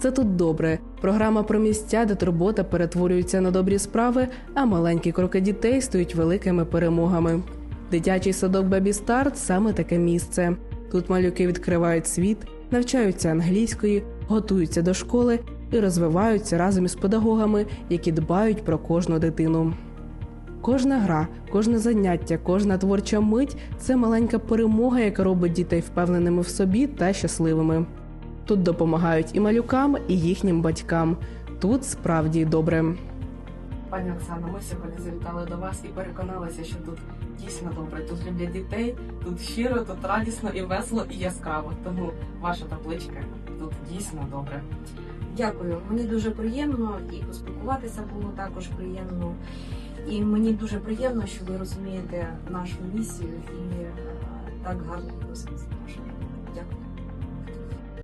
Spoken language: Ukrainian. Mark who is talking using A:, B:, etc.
A: Це тут добре. Програма про місця, де турбота перетворюється на добрі справи, а маленькі кроки дітей стають великими перемогами. Дитячий садок Бебі Старт саме таке місце. Тут малюки відкривають світ, навчаються англійської, готуються до школи і розвиваються разом із педагогами, які дбають про кожну дитину. Кожна гра, кожне заняття, кожна творча мить це маленька перемога, яка робить дітей впевненими в собі та щасливими. Тут допомагають і малюкам, і їхнім батькам. Тут справді добре. Пані Оксано, ми сьогодні завітали до вас і переконалися, що тут дійсно добре. Тут люблять дітей, тут щиро, тут радісно і весело, і яскраво. Тому ваша табличка тут дійсно добре.
B: Дякую. Мені дуже приємно і поспілкуватися було також приємно. І мені дуже приємно, що ви розумієте нашу місію і е, так гарно до нашого.